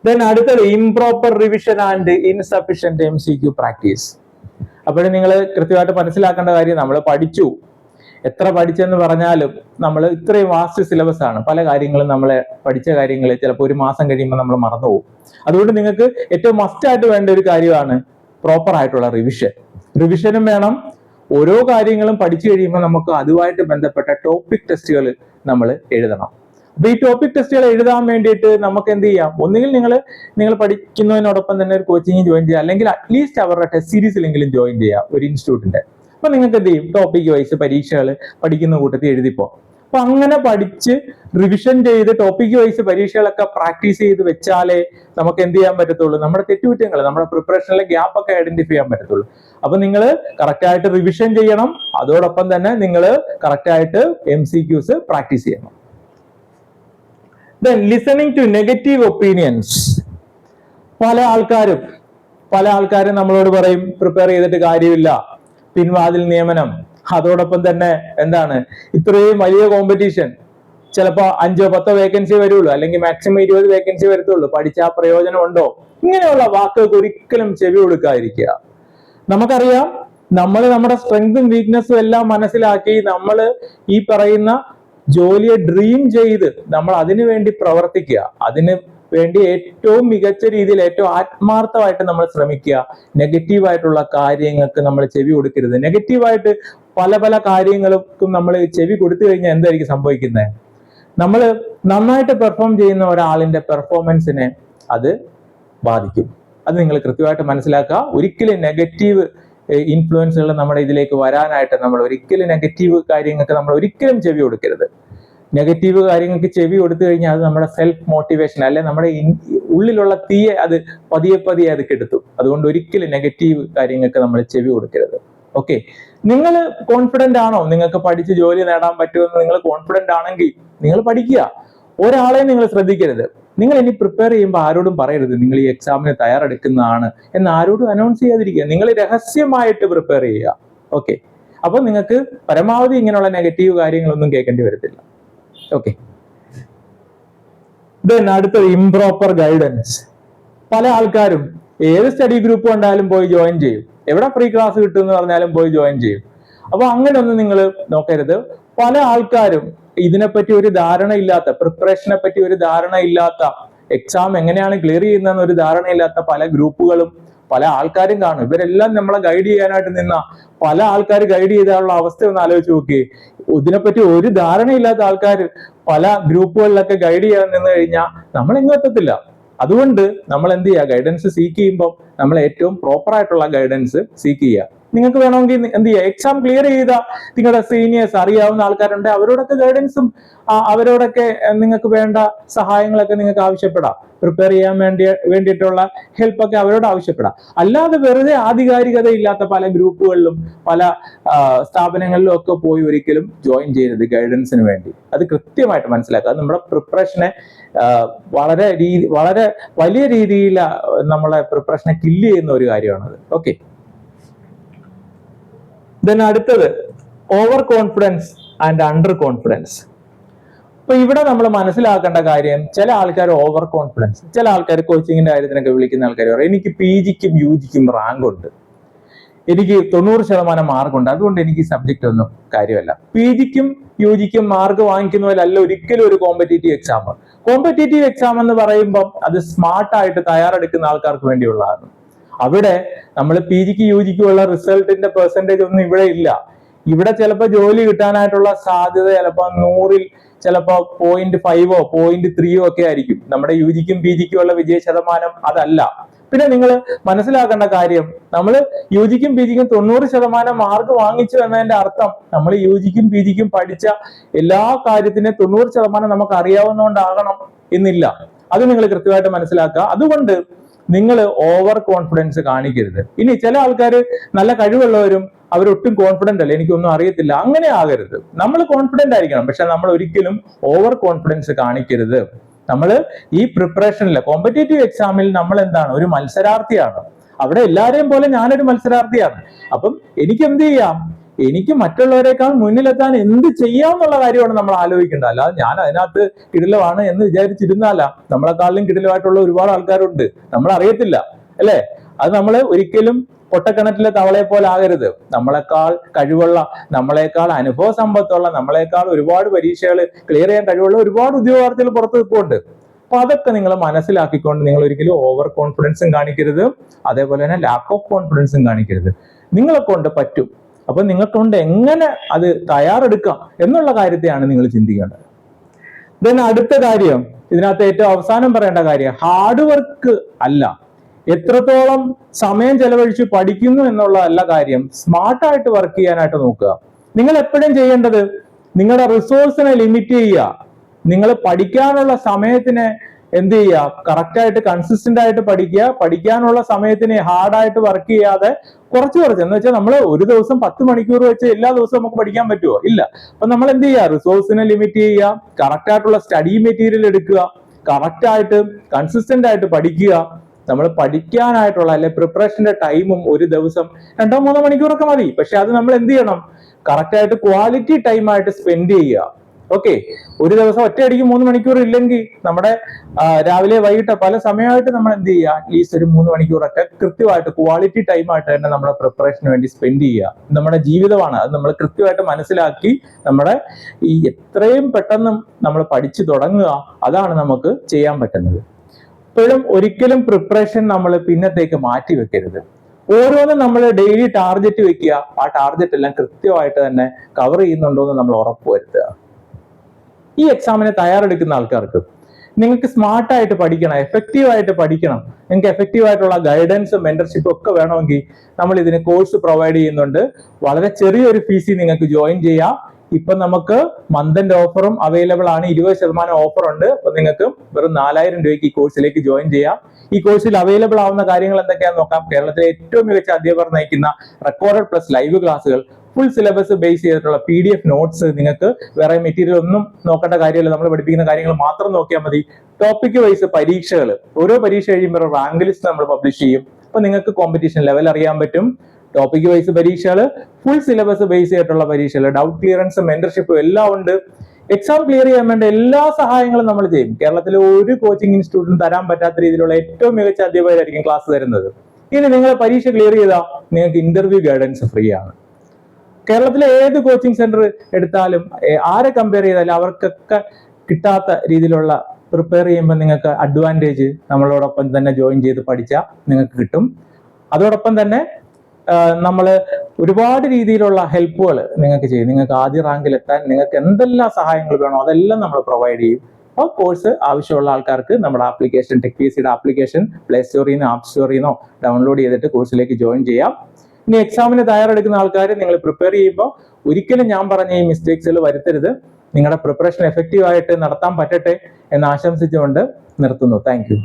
ദെൻ അടുത്തത് improper revision and insufficient M C Q practice അപ്പോഴും നിങ്ങൾ കൃത്യമായിട്ട് മനസ്സിലാക്കേണ്ട കാര്യം നമ്മൾ പഠിച്ചു. എത്ര പഠിച്ചെന്ന് പറഞ്ഞാലും നമ്മൾ ഇത്രയും വാസ്റ്റ് സിലബസ് ആണ്. പല കാര്യങ്ങളും നമ്മൾ പഠിച്ച കാര്യങ്ങൾ ചിലപ്പോൾ ഒരു മാസം കഴിയുമ്പോൾ നമ്മൾ മറന്നുപോകും. അതുകൊണ്ട് നിങ്ങൾക്ക് ഏറ്റവും മസ്റ്റായിട്ട് വേണ്ട ഒരു കാര്യമാണ് പ്രോപ്പർ ആയിട്ടുള്ള റിവിഷൻ റിവിഷനും വേണം. ഓരോ കാര്യങ്ങളും പഠിച്ചു കഴിയുമ്പോൾ നമുക്ക് അതുമായിട്ട് ബന്ധപ്പെട്ട ടോപ്പിക് ടെസ്റ്റുകൾ നമ്മൾ എഴുതണം. അപ്പൊ ഈ ടോപ്പിക് ടെസ്റ്റുകൾ എഴുതാൻ വേണ്ടിയിട്ട് നമുക്ക് എന്ത് ചെയ്യാം? ഒന്നുകിൽ നിങ്ങൾ നിങ്ങൾ പഠിക്കുന്നതിനോടൊപ്പം തന്നെ ഒരു കോച്ചിങ് ജോയിൻ ചെയ്യുക. അല്ലെങ്കിൽ അറ്റ്ലീസ്റ്റ് അവരുടെ ടെസ്റ്റ് സീരീസിലെങ്കിലും ജോയിൻ ചെയ്യുക ഒരു ഇൻസ്റ്റിറ്റ്യൂട്ടിന്റെ അപ്പൊ നിങ്ങൾക്ക് എന്ത് ചെയ്യും? ടോപ്പിക് വൈസ് പരീക്ഷകൾ പഠിക്കുന്ന കൂട്ടത്തിൽ എഴുതിപ്പോ. അപ്പൊ അങ്ങനെ പഠിച്ച് റിവിഷൻ ചെയ്ത് ടോപ്പിക് വൈസ് പരീക്ഷകളൊക്കെ പ്രാക്ടീസ് ചെയ്ത് വെച്ചാലേ നമുക്ക് എന്ത് ചെയ്യാൻ പറ്റത്തുള്ളൂ? നമ്മുടെ തെറ്റുകുറ്റങ്ങൾ നമ്മുടെ പ്രിപ്പറേഷനിലെ ഗ്യാപ്പ് ഒക്കെ ഐഡന്റിഫൈ ചെയ്യാൻ പറ്റത്തുള്ളൂ. അപ്പൊ നിങ്ങൾ കറക്റ്റ് ആയിട്ട് റിവിഷൻ ചെയ്യണം. അതോടൊപ്പം തന്നെ നിങ്ങൾ കറക്റ്റ് ആയിട്ട് എം സി ക്യൂസ് പ്രാക്ടീസ് ചെയ്യണം. Then listening to negative opinions പല ആൾക്കാരും പല ആൾക്കാരും നമ്മളോട് പറയും പ്രിപ്പയർ ചെയ്തിട്ട് കാര്യമില്ല. പിൻവാതിൽ നിയമനം. അതോടൊപ്പം തന്നെ എന്താണ്? ഇത്രയും വലിയ കോമ്പറ്റീഷൻ ചിലപ്പോ അഞ്ചോ പത്തോ വേക്കൻസി വരുള്ളൂ അല്ലെങ്കിൽ മാക്സിമം ഇരുപത് വേക്കൻസി വരത്തുള്ളൂ. പഠിച്ചാൽ പ്രയോജനം ഉണ്ടോ? ഇങ്ങനെയുള്ള വാക്കുകൾക്ക് ഒരിക്കലും ചെവി കൊടുക്കാതിരിക്കുക. നമുക്കറിയാം നമ്മൾ നമ്മുടെ സ്ട്രെങ്തും വീക്ക്നെസ്സും എല്ലാം മനസ്സിലാക്കി നമ്മൾ ഈ പറയുന്ന ജോലിയെ ഡ്രീം ചെയ്ത് നമ്മൾ അതിനു വേണ്ടി പ്രവർത്തിക്കുക. അതിന് വേണ്ടി ഏറ്റവും മികച്ച രീതിയിൽ ഏറ്റവും ആത്മാർത്ഥമായിട്ട് നമ്മൾ ശ്രമിക്കുക. നെഗറ്റീവായിട്ടുള്ള കാര്യങ്ങൾക്ക് നമ്മൾ ചെവി കൊടുക്കരുത്. നെഗറ്റീവായിട്ട് പല പല കാര്യങ്ങൾക്കും നമ്മൾ ചെവി കൊടുത്തു കഴിഞ്ഞാൽ എന്തായിരിക്കും സംഭവിക്കുന്നത് നമ്മൾ നന്നായിട്ട് പെർഫോം ചെയ്യുന്ന ഒരാളിന്റെ പെർഫോമൻസിനെ അത് ബാധിക്കും. അത് നിങ്ങൾ കൃത്യമായിട്ട് മനസ്സിലാക്കുക. ഒരിക്കലും നെഗറ്റീവ് ഇൻഫ്ലുവൻസുകൾ നമ്മുടെ ഇതിലേക്ക് വരാനായിട്ട് നമ്മൾ ഒരിക്കലും നെഗറ്റീവ് കാര്യങ്ങൾക്ക് നമ്മൾ ഒരിക്കലും ചെവി കൊടുക്കരുത്. നെഗറ്റീവ് കാര്യങ്ങൾക്ക് ചെവി കൊടുത്തു കഴിഞ്ഞാൽ അത് നമ്മുടെ സെൽഫ് മോട്ടിവേഷൻ അല്ലെ നമ്മുടെ ഉള്ളിലുള്ള തീയെ അത് പതിയെ പതിയെ അത് കെടുത്തു. അതുകൊണ്ട് ഒരിക്കലും നെഗറ്റീവ് കാര്യങ്ങൾക്ക് നമ്മൾ ചെവി കൊടുക്കരുത്. ഓക്കെ നിങ്ങൾ കോൺഫിഡന്റ് ആണോ? നിങ്ങൾക്ക് പഠിച്ച് ജോലി നേടാൻ പറ്റുമെന്ന് നിങ്ങൾ കോൺഫിഡന്റ് ആണെങ്കിൽ നിങ്ങൾ പഠിക്കുക. ഒരാളെ നിങ്ങൾ ശ്രദ്ധിക്കരുത്. നിങ്ങൾ ഇനി പ്രിപ്പയർ ചെയ്യുമ്പോൾ ആരോടും പറയരുത്. നിങ്ങൾ ഈ എക്സാമിന് തയ്യാറെടുക്കുന്നതാണ് എന്ന് ആരോടും അനൗൺസ് ചെയ്യാതിരിക്കുക. നിങ്ങൾ രഹസ്യമായിട്ട് പ്രിപ്പയർ ചെയ്യുക. ഓക്കെ അപ്പൊ നിങ്ങൾക്ക് പരമാവധി ഇങ്ങനെയുള്ള നെഗറ്റീവ് കാര്യങ്ങളൊന്നും കേൾക്കേണ്ടി വരത്തില്ല. ഓക്കെ ദെൻ അടുത്തത് ഇംപ്രോപ്പർ ഗൈഡൻസ് പല ആൾക്കാരും ഏത് സ്റ്റഡി ഗ്രൂപ്പ് കണ്ടാലും പോയി ജോയിൻ ചെയ്യും. എവിടെ ഫ്രീ ക്ലാസ് കിട്ടും എന്ന് പറഞ്ഞാലും പോയി ജോയിൻ ചെയ്യും. അപ്പൊ അങ്ങനെ ഒന്നും നിങ്ങൾ നോക്കരുത്. പല ആൾക്കാരും ഇതിനെപ്പറ്റി ഒരു ധാരണ ഇല്ലാത്ത പ്രിപ്പറേഷനെ പറ്റി ഒരു ധാരണ ഇല്ലാത്ത എക്സാം എങ്ങനെയാണ് ക്ലിയർ ചെയ്യുന്നതെന്ന് ഒരു ധാരണയില്ലാത്ത പല ഗ്രൂപ്പുകളും പല ആൾക്കാരും കാണും. ഇവരെല്ലാം നമ്മളെ ഗൈഡ് ചെയ്യാനായിട്ട് നിന്ന പല ആൾക്കാർ ഗൈഡ് ചെയ്താലുള്ള അവസ്ഥ ഒന്ന് ആലോചിച്ച് നോക്കി. ഇതിനെപ്പറ്റി ഒരു ധാരണയില്ലാത്ത ആൾക്കാർ പല ഗ്രൂപ്പുകളിലൊക്കെ ഗൈഡ് ചെയ്യാൻ നിന്ന് കഴിഞ്ഞാൽ നമ്മൾ എങ്ങും എത്തത്തില്ല. അതുകൊണ്ട് നമ്മൾ എന്ത് ചെയ്യുക? ഗൈഡൻസ് സീക്ക് ചെയ്യുമ്പോൾ നമ്മൾ ഏറ്റവും പ്രോപ്പർ ആയിട്ടുള്ള ഗൈഡൻസ് സീക്ക് ചെയ്യുക. നിങ്ങൾക്ക് വേണമെങ്കിൽ എന്ത് ചെയ്യുക എക്സാം ക്ലിയർ ചെയ്ത നിങ്ങളുടെ സീനിയേഴ്സ് അറിയാവുന്ന ആൾക്കാരുണ്ട്. അവരോടൊക്കെ ഗൈഡൻസും അവരോടൊക്കെ നിങ്ങൾക്ക് വേണ്ട സഹായങ്ങളൊക്കെ നിങ്ങൾക്ക് ആവശ്യപ്പെടാം. പ്രിപ്പയർ ചെയ്യാൻ വേണ്ടി വേണ്ടിയിട്ടുള്ള ഹെൽപ്പൊക്കെ അവരോട് ആവശ്യപ്പെടാം. അല്ലാതെ വെറുതെ ആധികാരികത ഇല്ലാത്ത പല ഗ്രൂപ്പുകളിലും പല സ്ഥാപനങ്ങളിലും ഒക്കെ പോയി ഒരിക്കലും ജോയിൻ ചെയ്യരുത് ഗൈഡൻസിന് വേണ്ടി. അത് കൃത്യമായിട്ട് മനസ്സിലാക്കുക. അത് നമ്മുടെ പ്രിപ്പറേഷനെ വളരെ രീതി വളരെ വലിയ രീതിയിൽ നമ്മളെ പ്രിപ്പറേഷനെ കില്ല് ചെയ്യുന്ന ഒരു കാര്യമാണത്. ഓക്കെ ദെൻ അടുത്തത് over confidence and under confidence അപ്പൊ ഇവിടെ നമ്മൾ മനസ്സിലാക്കേണ്ട കാര്യം ചില ആൾക്കാർ ഓവർ കോൺഫിഡൻസ് ചില ആൾക്കാർ കോച്ചിങ്ങിന്റെ കാര്യത്തിനൊക്കെ വിളിക്കുന്ന ആൾക്കാർ പറയും എനിക്ക് പി ജിക്കും യു ജിക്കും റാങ്ക് ഉണ്ട്. എനിക്ക് തൊണ്ണൂറ് ശതമാനം മാർക്കുണ്ട് അതുകൊണ്ട് എനിക്ക് സബ്ജക്റ്റ് ഒന്നും കാര്യമല്ല. പി ജിക്കും യു ജിക്കും മാർക്ക് വാങ്ങിക്കുന്നതിലല്ല ഒരിക്കലും ഒരു കോമ്പറ്റേറ്റീവ് എക്സാം കോമ്പറ്റേറ്റീവ് എക്സാം എന്ന് പറയുമ്പോൾ അത് സ്മാർട്ടായിട്ട് തയ്യാറെടുക്കുന്ന ആൾക്കാർക്ക് വേണ്ടിയുള്ളതാണ്. അവിടെ നമ്മൾ പി ജിക്ക് യു ജിക്കും ഉള്ള റിസൾട്ടിന്റെ പെർസെന്റേജ് ഒന്നും ഇവിടെ ഇല്ല. ഇവിടെ ചിലപ്പോൾ ജോലി കിട്ടാനായിട്ടുള്ള സാധ്യത ചിലപ്പോൾ നൂറിൽ ചിലപ്പോൾ പോയിന്റ് ഫൈവോ പോയിന്റ് ത്രീയോ ഒക്കെ ആയിരിക്കും. നമ്മുടെ യു ജിക്കും പി ജിക്കും ഉള്ള വിജയ ശതമാനം അതല്ല. പിന്നെ നിങ്ങൾ മനസ്സിലാക്കേണ്ട കാര്യം നമ്മൾ യു ജിക്കും പി ജിക്കും തൊണ്ണൂറ് ശതമാനം മാർക്ക് വാങ്ങിച്ചു എന്നതിന്റെ അർത്ഥം നമ്മൾ യു ജിക്കും പി ജിക്കും പഠിച്ച എല്ലാ കാര്യത്തിനെ തൊണ്ണൂറ് ശതമാനം നമുക്ക് അറിയാവുന്നതുകൊണ്ടാകണം എന്നില്ല. അത് നിങ്ങൾ കൃത്യമായിട്ട് മനസ്സിലാക്കുക. അതുകൊണ്ട് നിങ്ങൾ ഓവർ കോൺഫിഡൻസ് കാണിക്കരുത്. ഇനി ചില ആൾക്കാർ നല്ല കഴിവുള്ളവരും അവരൊട്ടും കോൺഫിഡന്റ് അല്ല എനിക്കൊന്നും അറിയത്തില്ല അങ്ങനെ ആകരുത്. നമ്മൾ കോൺഫിഡന്റ് ആയിരിക്കണം പക്ഷെ നമ്മൾ ഒരിക്കലും ഓവർ കോൺഫിഡൻസ് കാണിക്കരുത്. നമ്മൾ ഈ പ്രിപ്പറേഷനിൽ കോമ്പറ്റേറ്റീവ് എക്സാമിൽ നമ്മൾ എന്താണ് ഒരു മത്സരാർത്ഥിയാണ്. അവിടെ എല്ലാവരെയും പോലെ ഞാനൊരു മത്സരാർത്ഥിയാണ്. അപ്പം എനിക്ക് എന്ത് ചെയ്യാം? എനിക്ക് മറ്റുള്ളവരെക്കാൾ മുന്നിലെത്താൻ എന്ത് ചെയ്യാം എന്നുള്ള കാര്യമാണ് നമ്മൾ ആലോചിക്കേണ്ടത്. അല്ലാതെ ഞാൻ അതിനകത്ത് കിടിലമാണ് എന്ന് വിചാരിച്ചിരുന്നാല നമ്മളെക്കാളിലും കിടിലമായിട്ടുള്ള ഒരുപാട് ആൾക്കാരുണ്ട്. നമ്മൾ അറിയത്തില്ല അല്ലേ? അത് നമ്മൾ ഒരിക്കലും പൊട്ടക്കിണറ്റിലെ തവളയെ പോലെ ആകരുത്. നമ്മളെക്കാൾ കഴിവുള്ള നമ്മളെക്കാൾ അനുഭവ സമ്പത്തുള്ള നമ്മളെക്കാൾ ഒരുപാട് പരീക്ഷകൾ ക്ലിയർ ചെയ്യാൻ കഴിവുള്ള ഒരുപാട് ഉദ്യോഗാർത്ഥികൾ പുറത്ത് നിൽപ്പുണ്ട്. അപ്പൊ അതൊക്കെ നിങ്ങൾ മനസ്സിലാക്കിക്കൊണ്ട് നിങ്ങൾ ഒരിക്കലും ഓവർ കോൺഫിഡൻസും കാണിക്കരുത്. അതേപോലെ തന്നെ ലാക്ക് ഓഫ് കോൺഫിഡൻസും കാണിക്കരുത്. നിങ്ങളെ കൊണ്ട് പറ്റും. അപ്പൊ നിങ്ങൾക്കൊണ്ട് കൊണ്ട് എങ്ങനെ അത് തയ്യാറെടുക്കാം എന്നുള്ള കാര്യത്തെയാണ് നിങ്ങൾ ചിന്തിക്കേണ്ടത്. ദെൻ അടുത്ത കാര്യം ഇതിനകത്ത് ഏറ്റവും അവസാനം പറയേണ്ട കാര്യം ഹാർഡ് വർക്ക് അല്ല. എത്രത്തോളം സമയം ചെലവഴിച്ച് പഠിക്കുന്നു എന്നുള്ളതല്ല കാര്യം സ്മാർട്ടായിട്ട് വർക്ക് ചെയ്യാനായിട്ട് നോക്കുക. നിങ്ങൾ എപ്പോഴും ചെയ്യേണ്ടത് നിങ്ങളുടെ റിസോഴ്സിനെ ലിമിറ്റ് ചെയ്യുക. നിങ്ങൾ പഠിക്കാനുള്ള സമയത്തിനെ എന്ത് ചെയ്യുക കറക്റ്റ് ആയിട്ട് കൺസിസ്റ്റന്റ് ആയിട്ട് പഠിക്കുക. പഠിക്കാനുള്ള സമയത്തിന് ഹാർഡായിട്ട് വർക്ക് ചെയ്യാതെ കുറച്ച് കുറച്ച്. എന്ന് വെച്ചാൽ നമ്മൾ ഒരു ദിവസം പത്ത് മണിക്കൂർ വെച്ച് എല്ലാ ദിവസവും നമുക്ക് പഠിക്കാൻ പറ്റുമോ ഇല്ല. അപ്പൊ നമ്മൾ എന്ത് ചെയ്യുക റിസോഴ്സിനെ ലിമിറ്റ് ചെയ്യുക. കറക്റ്റ് ആയിട്ടുള്ള സ്റ്റഡി മെറ്റീരിയൽ എടുക്കുക. കറക്റ്റ് ആയിട്ട് കൺസിസ്റ്റന്റ് ആയിട്ട് പഠിക്കുക. നമ്മൾ പഠിക്കാനായിട്ടുള്ള അല്ലെ പ്രിപ്പറേഷന്റെ ടൈമും ഒരു ദിവസം രണ്ടോ മൂന്നോ മണിക്കൂറൊക്കെ മതി. പക്ഷെ അത് നമ്മൾ എന്ത് ചെയ്യണം? കറക്റ്റ് ആയിട്ട് ക്വാളിറ്റി ടൈം ആയിട്ട് സ്പെൻഡ് ചെയ്യുക. ഓക്കെ ഒരു ദിവസം ഒറ്റയടിക്ക് മൂന്ന് മണിക്കൂർ ഇല്ലെങ്കിൽ നമ്മുടെ രാവിലെ വൈകിട്ട് പല സമയമായിട്ട് നമ്മൾ എന്ത് ചെയ്യുക? അറ്റ്ലീസ്റ്റ് ഒരു മൂന്ന് മണിക്കൂറൊക്കെ കൃത്യമായിട്ട് ക്വാളിറ്റി ടൈം ആയിട്ട് തന്നെ നമ്മുടെ പ്രിപ്പറേഷന് വേണ്ടി സ്പെൻഡ് ചെയ്യുക. നമ്മുടെ ജീവിതമാണ്. അത് നമ്മൾ കൃത്യമായിട്ട് മനസ്സിലാക്കി നമ്മുടെ ഈ എത്രയും പെട്ടെന്ന് നമ്മൾ പഠിച്ചു തുടങ്ങുക. അതാണ് നമുക്ക് ചെയ്യാൻ പറ്റുന്നത്. ഇപ്പോഴും ഒരിക്കലും പ്രിപ്പറേഷൻ നമ്മൾ പിന്നത്തേക്ക് മാറ്റി വെക്കരുത്. ഓരോന്നും നമ്മൾ ഡെയിലി ടാർഗറ്റ് വെക്കുക. ആ ടാർഗറ്റ് എല്ലാം കൃത്യമായിട്ട് തന്നെ കവർ ചെയ്യുന്നുണ്ടോ എന്ന് നമ്മൾ ഉറപ്പുവരുത്തുക ഈ എക്സാമിന് തയ്യാറെടുക്കുന്ന ആൾക്കാർക്ക് നിങ്ങൾക്ക് സ്മാർട്ടായിട്ട് പഠിക്കണം എഫക്റ്റീവ് ആയിട്ട് പഠിക്കണം. നിങ്ങൾക്ക് എഫക്റ്റീവ് ആയിട്ടുള്ള ഗൈഡൻസും മെന്റർഷിപ്പും ഒക്കെ വേണമെങ്കിൽ നമ്മൾ ഇതിന് കോഴ്സ് പ്രൊവൈഡ് ചെയ്യുന്നുണ്ട്. വളരെ ചെറിയൊരു ഫീസിൽ നിങ്ങൾക്ക് ജോയിൻ ചെയ്യാം. ഇപ്പൊ നമുക്ക് മന്തിന്റെ ഓഫറും അവൈലബിൾ ആണ്. ഇരുപത് ശതമാനം ഓഫർ ഉണ്ട്. അപ്പൊ നിങ്ങൾക്ക് വെറും നാലായിരം രൂപയ്ക്ക് ഈ കോഴ്സിലേക്ക് ജോയിൻ ചെയ്യാം. ഈ കോഴ്സിൽ അവൈലബിൾ ആവുന്ന കാര്യങ്ങൾ എന്തൊക്കെയാണെന്ന് നോക്കാം. കേരളത്തിലെ ഏറ്റവും മികച്ച അധ്യാപകർ നയിക്കുന്ന റെക്കോർഡഡ് പ്ലസ് ലൈവ് ക്ലാസ്സുകൾ ഫുൾ സിലബസ് ബേസ് ചെയ്തിട്ടുള്ള പി ഡി എഫ് നോട്ട്സ് നിങ്ങൾക്ക് വേറെ മെറ്റീരിയൽ ഒന്നും നോക്കേണ്ട കാര്യമില്ല. നമ്മൾ പഠിപ്പിക്കുന്ന കാര്യങ്ങൾ മാത്രം നോക്കിയാൽ മതി. ടോപ്പിക് വൈസ് പരീക്ഷകൾ ഓരോ പരീക്ഷ കഴിയുമ്പോൾ റാങ്ക് ലിസ്റ്റ് നമ്മൾ പബ്ലിഷ് ചെയ്യും. അപ്പൊ നിങ്ങൾക്ക് കോമ്പറ്റീഷൻ ലെവൽ അറിയാൻ പറ്റും. ടോപ്പിക് വൈസ് പരീക്ഷകൾ ഫുൾ സിലബസ് ബേസ് ചെയ്തിട്ടുള്ള പരീക്ഷകൾ ഡൗട്ട് ക്ലിയറൻസ് മെന്റർഷിപ്പും എല്ലാം ഉണ്ട്. എക്സാം ക്ലിയർ ചെയ്യാൻ വേണ്ട എല്ലാ സഹായങ്ങളും നമ്മൾ ചെയ്യും. കേരളത്തിലെ ഒരു കോച്ചിങ് ഇൻസ്റ്റിറ്റ്യൂട്ടിനും തരാൻ പറ്റാത്ത രീതിയിലുള്ള ഏറ്റവും മികച്ച അധ്യാപകരായിരിക്കും ക്ലാസ് തരുന്നത്. ഇനി നിങ്ങൾ പരീക്ഷ ക്ലിയർ ചെയ്താൽ നിങ്ങൾക്ക് ഇന്റർവ്യൂ ഗൈഡൻസ് ഫ്രീ ആണ്. കേരളത്തിലെ ഏത് കോച്ചിങ് സെന്റർ എടുത്താലും ആരെ കമ്പയർ ചെയ്താലും അവർക്കൊക്കെ കിട്ടാത്ത രീതിയിലുള്ള പ്രിപ്പയർ ചെയ്യുമ്പോൾ നിങ്ങൾക്ക് അഡ്വാന്റേജ് നമ്മളോടൊപ്പം തന്നെ ജോയിൻ ചെയ്ത് പഠിച്ചാൽ നിങ്ങൾക്ക് കിട്ടും. അതോടൊപ്പം തന്നെ നമ്മൾ ഒരുപാട് രീതിയിലുള്ള ഹെൽപ്പുകൾ നിങ്ങൾക്ക് ചെയ്യും. നിങ്ങൾക്ക് ആദ്യ റാങ്കിൽ എത്താൻ നിങ്ങൾക്ക് എന്തെല്ലാം സഹായങ്ങൾ വേണോ അതെല്ലാം നമ്മൾ പ്രൊവൈഡ് ചെയ്യും. അപ്പോൾ കോഴ്സ് ആവശ്യമുള്ള ആൾക്കാർക്ക് നമ്മുടെ ആപ്ലിക്കേഷൻ ടെക് പി സിയുടെ ആപ്ലിക്കേഷൻ പ്ലേ സ്റ്റോറിൽ നിന്ന് ആപ്പ് സ്റ്റോറിൽ നിന്നോ ഡൗൺലോഡ് ചെയ്തിട്ട് കോഴ്സിലേക്ക് ജോയിൻ ചെയ്യാം. ഇനി എക്സാമിന് തയ്യാറെടുക്കുന്ന ആൾക്കാർ നിങ്ങൾ പ്രിപ്പയർ ചെയ്യുമ്പോൾ ഒരിക്കലും ഞാൻ പറഞ്ഞ ഈ മിസ്റ്റേക്സുകൾ വരുത്തരുത്. നിങ്ങളുടെ പ്രിപ്പറേഷൻ എഫക്റ്റീവ് ആയിട്ട് നടത്താൻ പറ്റട്ടെ എന്ന് ആശംസിച്ചുകൊണ്ട് നിർത്തുന്നു. താങ്ക്